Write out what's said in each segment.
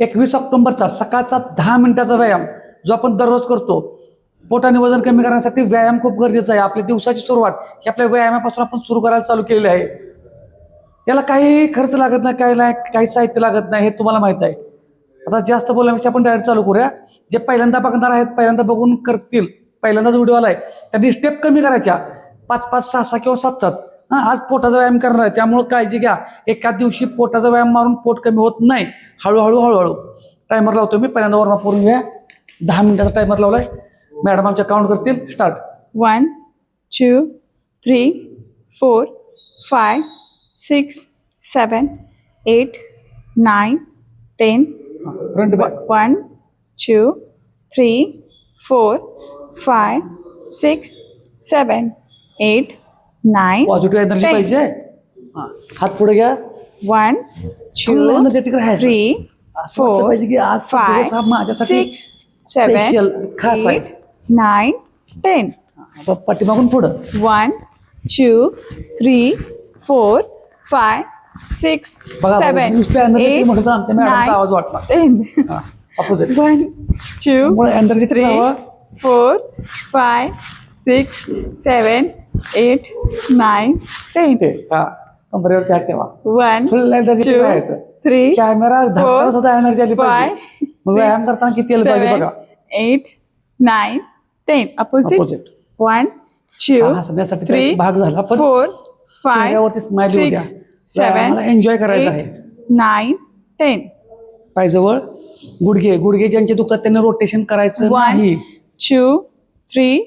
एकवीस ऑक्टोंबरचा सकाळचा दहा मिनिटाचा व्यायाम जो आपण दररोज करतो. पोटाने वजन कमी करण्यासाठी व्यायाम खूप गरजेचा आहे. आपल्या दिवसाची सुरुवात ही आपल्या व्यायामापासून आपण सुरू करायला चालू केलेली आहे. याला काही खर्च लागत नाही काही नाही काही साहित्य लागत नाही हे तुम्हाला माहीत आहे. आता जास्त बोलण्यापेक्षा आपण डायरेक्ट चालू करूया. जे पहिल्यांदा बघणार आहेत पहिल्यांदा बघून करतील पहिल्यांदाच व्हिडिओ आहे त्यांनी स्टेप कमी करायच्या. पाच पाच सहा सहा किंवा सात सात. आज पोटाचा व्यायाम करणार आहे. त्यामुळं काळजी घ्या. एका दिवशी पोटाचा व्यायाम मारून पोट कमी होत नाही. हळूहळू हळूहळू. टायमर लावतो मी. पहिल्यांदा वर्ण पूर्ण घ्या दहा मिनिटाचा टायमर लावलाय. मॅडम आमच्या काउंट करतील. Start One, two, three, four, five, six, seven, eight, nine, ten. Front back One, two, three, four, five, six, seven, nine positive energy पाहिजे? हात पुढे घ्या. वन एनर्जेटिक थ्री पाहिजे की आज माझ्यासाठी खास आहे. नाईन टेन पट्टी मागून पुढं. One two three four five six आवाज वाटला. One two energetic four five six seven eight, nine, ten. हा कंबरेवरती हात ठेवा One, फुल एनर्जी two, राहायचं three, कॅमेरा सुद्धा एनर्जी आली पाहिजे five, मग व्यायाम करताना किती आलं पाहिजे बघा eight, nine, ten. Opposite. Opposite. One, two, हा three, एक भाग झाला पण four, five, चेहऱ्यावरती स्माइल येऊ द्या seven, व्यायामाला एन्जॉय करायचं आहे nine, ten. पायजवळ गुडघे गुडघे ज्यांचे दुखतात त्यांनी रोटेशन करायचं One, नाही two, three,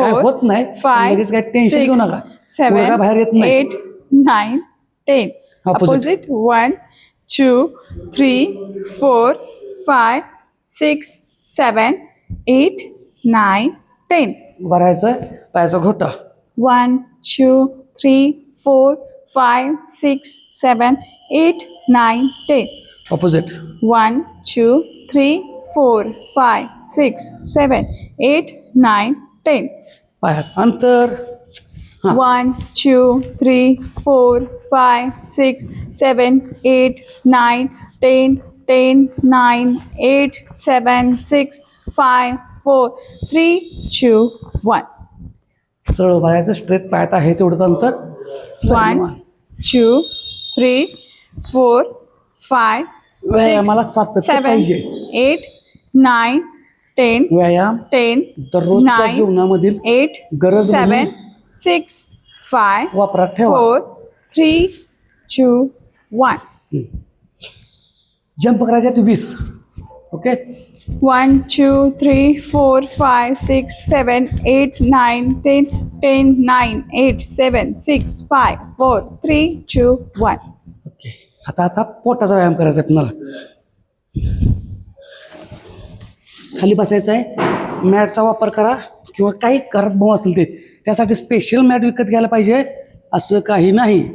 काय होत नाही five, लगेच काय टेन्शन घेऊ नका गुडघा बाहेर येत नाही eight, nine, ten. Opposite. Opposite. One, two, three, four, five, six, seven, eight, nine, ten. उभं राहायचं पायाचा घोटा One, two, three, four, five, six, seven, eight, nine, ten. Opposite One, two, three, four, five, six, seven, eight, nine, ten. अंतर. One two three four five six seven eight nine ten ten nine eight seven six five four three two one. Sir बघायचं straight पाहत आहे तेवढंच अंतर. One two three four five मला सात seven eight nine ten व्यायाम ten दररोजच्या जीवनामधील एट गरज सेवन सिक्स फाय वापरा ठेव. Four three two one. Jump करायचे तू वीस. Okay? One two three four five six seven eight nine ten ten nine eight seven six five four three two one. Okay. आता आता पोटाचा व्यायाम करायचा आहे तुम्हाला खाली बसायचं आहे. मॅटचा वापर करा किंवा काही करत भाऊ असेल ते. त्यासाठी स्पेशल मॅट विकत घ्यायला पाहिजे. असं काही नाही.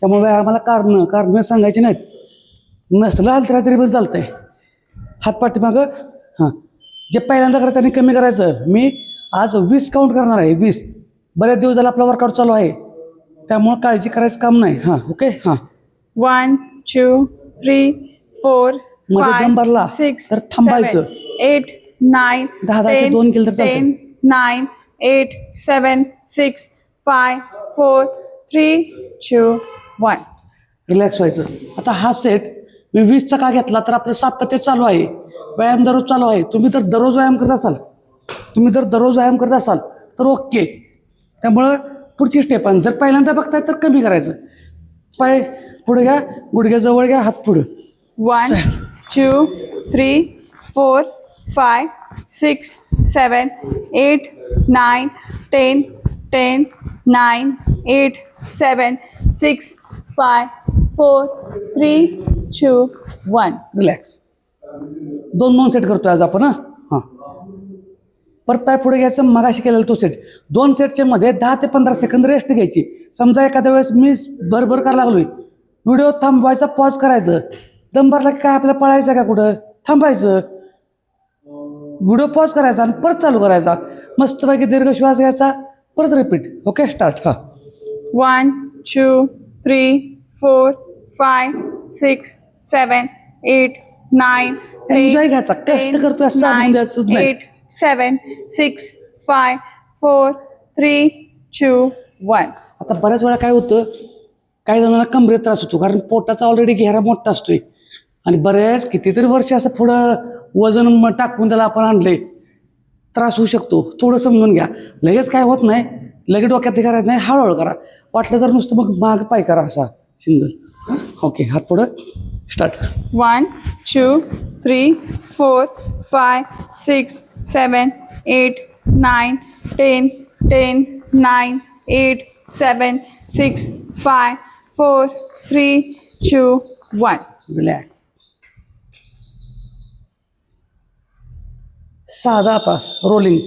त्यामुळे व्यायामाला कारणं कारणं सांगायची नाहीत. नसलं आलं तरी पण चालतंय. हात पाठीमागं हां. जे पहिल्यांदा करत त्यांनी कमी करायचं. मी आज वीस काउंट करणार आहे वीस. बरेच दिवस झाला आपला वर्कआउट चालू आहे. त्यामुळं काळजी करायचं काम नाही. हां ओके? हां. One, two, three, four, मध्ये दम भरला six, तर थांबायचं. seven, nine, दहा ten, दोन केलं तर चालतं. ten, nine, eight, seven, six, five, four, three, two, one. Relax व्हायचं. आता हा सेट मी वीसचा का घेतला तर आपलं सातत्य चालू आहे. व्यायाम दररोज चालू आहे. तुम्ही जर दररोज व्यायाम करत असाल तुम्ही जर दररोज व्यायाम करत असाल तर ओके. त्यामुळं पुढची स्टेप आहे जर पहिल्यांदा बघताय तर कमी करायचं. पाय पुढे घ्या गुडघ्याजवळ घ्या हात पुढं. One, two, three, four, five six seven eight nine ten ten nine eight seven six five four three two one relax दोन दोन सेट करतो आज आपण हां? हां. परत पाय पुढे घ्यायचं मगाशी केलेला तो सेट दोन सेटच्या मध्ये दहा ते पंधरा सेकंद रेस्ट घ्यायची. समजा एखाद्या वेळेस मी भरभर करायला लागलोय. व्हिडिओ थांबवायचा पॉज करायचं. दम भरला की काय आपल्याला पळायचं का कुठं? थांबायचं. व्हिडिओ पॉज करायचा आणि परत चालू करायचा. मस्तपैकी दीर्घ श्वास घ्यायचा. परत रिपीट ओके स्टार्ट हां. Two, three, four, five, six, seven, eight, nine, Enjoy eight, घ्यायचा. कष्ट करतोय असं सांगून nine, द्यायचंच नाही. eight, seven, six, five, four, three, two, one. आता बऱ्याच वेळा काय होतं? काही जणांना कमरेत त्रास होतो कारण पोटाचा ऑलरेडी घेरा मोठा असतोय. आणि बरेच कितीतरी वर्ष असं पुढं वजन टाकून त्याला आपण आणले त्रास होऊ शकतो. थोडं समजून घ्या. लगेच काय होत नाही. लगेच डोक्यात हे करायचं नाही. हळूहळू करा. वाटलं तर नुसतं मग माग पाय करा असा सिंगल. ओके हात पुढं. Start. One, two, three, four, five, six, seven, eight, nine, ten, ten, nine, eight, seven, six, five, four, three, two, one. Relax. साधा तास रोलिंग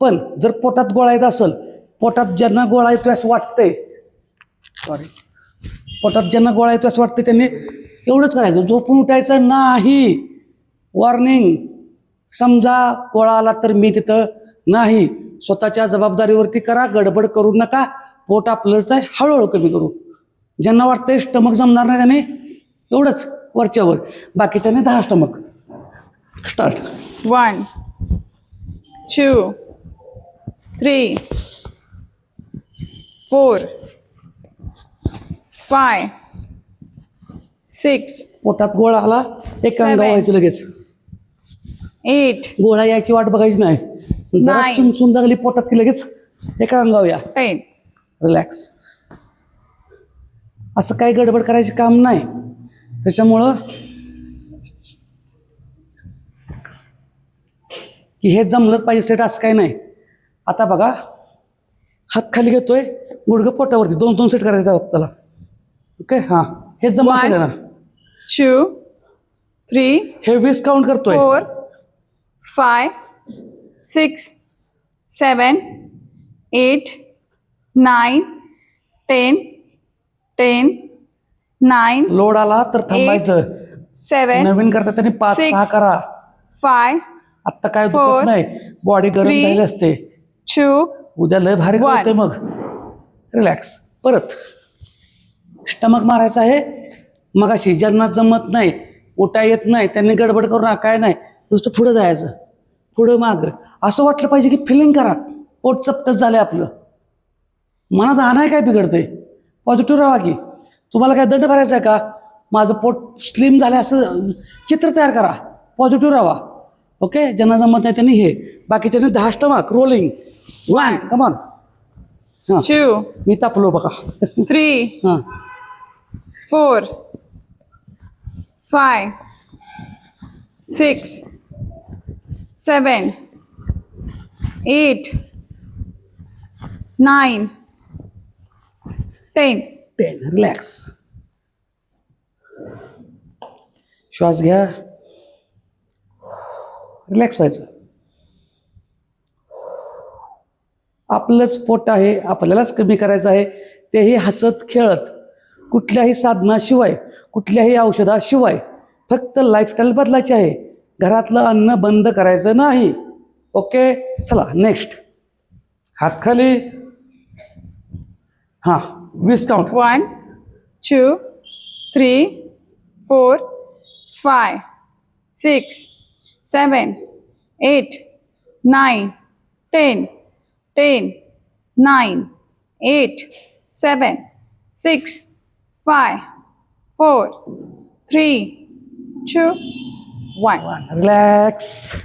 पण जर पोटात गोळा येत असेल पोटात ज्यांना गोळा येतो असं वाटतंय सॉरी पोटात ज्यांना गोळा येतो असं वाटतं त्यांनी एवढंच करायचं. झोपून उठायचं नाही. वॉर्निंग समजा गोळा आला तर मी तिथं नाही. स्वतःच्या जबाबदारीवरती करा गडबड करू नका. पोट आपलंच आहे हळूहळू कमी करू. ज्यांना वाटतंय स्टमक जमणार नाही त्याने एवढंच वरच्यावर. बाकीच्याने दहा stomach start one two, three, four, five, six, पोटात गोळा आला एक Seven. व्हायचं लगेच eight, गोळा यायची वाट बघायची नाही जरा Nine. चुमचुम लागली पोटात की लगेच एका अंगावर या. रिलॅक्स असं काही गडबड करायचे काम नाही त्याच्यामुळं की हे जमलंच पाहिजे सेट असं काही नाही. आता बघा हात खाली घेतोय गुडघं पोटावरती दोन दोन सेट करायचे त्याला. ओके हां. हे जमलं ना. two, three, हे वीस काउंट करतोय. four, five, six, seven, eight, nine, ten, ten, nine, load आला तर थांबायचं. seven, नवीन करता त्यांनी पाच. सहा करा. five, आत्ता काय Four. दुखत नाही. बॉडी गरम Three. झालेली असते. two, उद्या लय भारी One. कळते मग. रिलॅक्स परत. स्टमक मारायचं आहे. मगाशी ज्यांना जमत नाही उठा येत नाही त्यांनी गडबड करू नका काय नाही. नुसतं पुढं जायचं. पुढं माग. असं वाटलं पाहिजे की फिलिंग करा. पोट चपटच झालंय आपलं. मनात आणाय काय बिघडतंय? पॉझिटिव्ह राहा की. तुम्हाला काय दंड भरायचा आहे का? माझं पोट स्लिम झालं असं चित्र तयार करा. पॉझिटिव्ह राहा. ओके ज्यांना जमत नाही त्यांनी हे बाकीच्यांनी दहा स्टमक रोलिंग वन कमान हाँ। Two, मी तापलो बघा. Three, हाँ. Four, five, six, seven, eight, nine, ten. Ten relax श्वास घ्या रिलॅक्स व्हायचं. आपलंच पोट आहे आपल्यालाच कमी करायचं आहे तेही हसत खेळत कुठल्याही साधनाशिवाय कुठल्याही औषधाशिवाय फक्त लाईफस्टाईल बदलायची आहे. घरातलं अन्न बंद करायचं नाही. ओके? चला नेक्स्ट हात खाली. हां वीस count one two three four five six seven, eight, nine, ten, ten, nine, eight, seven, six, five, four, three, two, one. Relax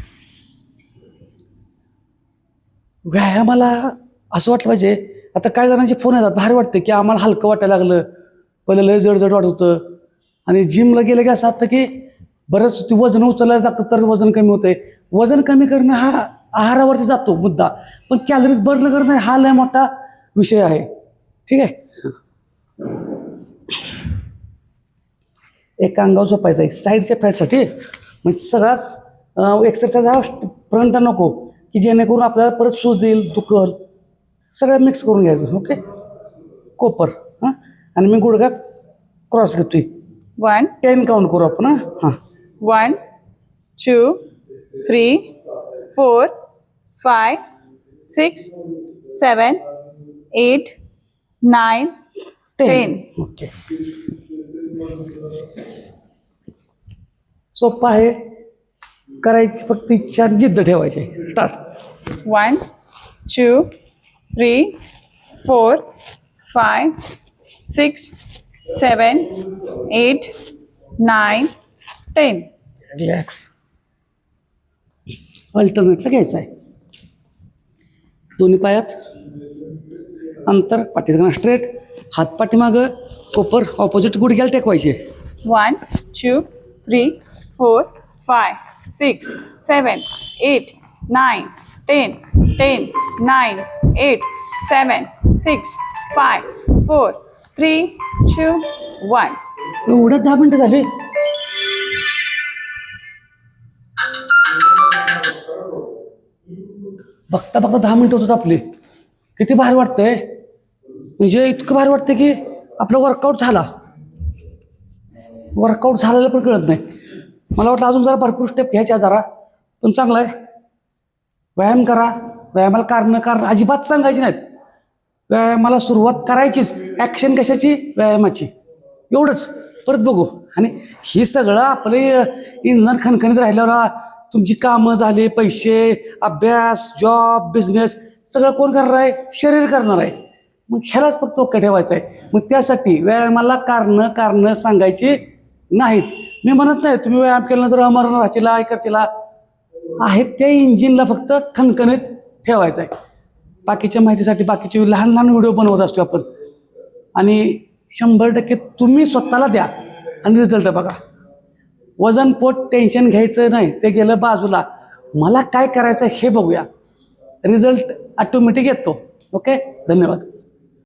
व्यायामाला असं वाटलं पाहिजे आता काय जणांचे फोन येतात भारी वाटतं की आम्हाला हलकं वाटायला लागलं. पहिलं लय जड जड वाटत होतं. आणि जिमला गेलं की असं वाटतं की बरंच ते वजन उचलायला जातं तर वजन कमी होतंय. वजन कमी करणं हा आहारावरती जातो मुद्दा. पण कॅलरीज बर्न करणं हा लय मोठा विषय आहे. ठीक आहे? एका अंगावर झोपायचं आहे. साईडच्या फॅटसाठी. म्हणजे सगळाच एक्सरसाइज हा पर्यंत नको. की जेणेकरून आपल्याला परत सूज येईल दुखल. सगळं मिक्स करून घ्यायचं. ओके? कोपर. हां? आणि मी गुडघा क्रॉस घेतोय. One, टेन काउंट करू आपण हां. हां one, two, three, four, five, six, seven, eight, nine, ten. Okay सोपं आहे करायची फक्त इच्छा जिद्द ठेवायची start One, two, three, four, five, six, seven, eight, nine, ten relax अल्टरनेटला घ्यायचं आहे. दोन्ही पायात. अंतर पाठीसगा स्ट्रेट हात पाठीमाग कोपर ऑपोजिट गुडघ्याला टेकवायचे. One two three four five six seven eight nine ten ten nine eight seven six five four three two one एवढं दहा मिनटं झाली. बघता बघता दहा मिनटं होतात आपले. किती भारी वाटतंय. म्हणजे इतकं भारी वाटतंय की आपला वर्कआउट झाला. वर्कआउट झालेला पण कळत नाही. मला वाटलं अजून जरा भरपूर स्टेप घ्यायच्या जरा. पण चांगलं आहे. व्यायाम करा. व्यायामाला कारणं कारण अजिबात सांगायची नाहीत. व्यायामाला सुरुवात करायचीच. ॲक्शन कशाची? व्यायामाची. एवढंच. परत बघू. आणि हे सगळं आपले इंधन खणखणीत राहिल्यावर तुमची कामं झाली पैसे अभ्यास जॉब बिझनेस सगळं कोण करणार आहे? शरीर करणार आहे. मग ह्यालाच फक्त ओके ठेवायचं आहे. मग त्यासाठी व्यायामाला कारणं कारणं सांगायची नाहीत. मी म्हणत नाही तुम्ही व्यायाम केल्यानंतर अमरण राहतील काय करतील आहेत त्या इंजिनला फक्त खणखणीत ठेवायचं आहे. बाकीच्या माहितीसाठी बाकीचे लहान लहान व्हिडिओ बनवत असतो आपण. आणि शंभर टक्के तुम्ही स्वतःला द्या आणि रिझल्ट बघा. वजन पोट टेन्शन घ्यायचं नाही. ते गेलं बाजूला. मला काय करायचं हे बघूया. रिझल्ट ऑटोमॅटिक येतो. ओके धन्यवाद.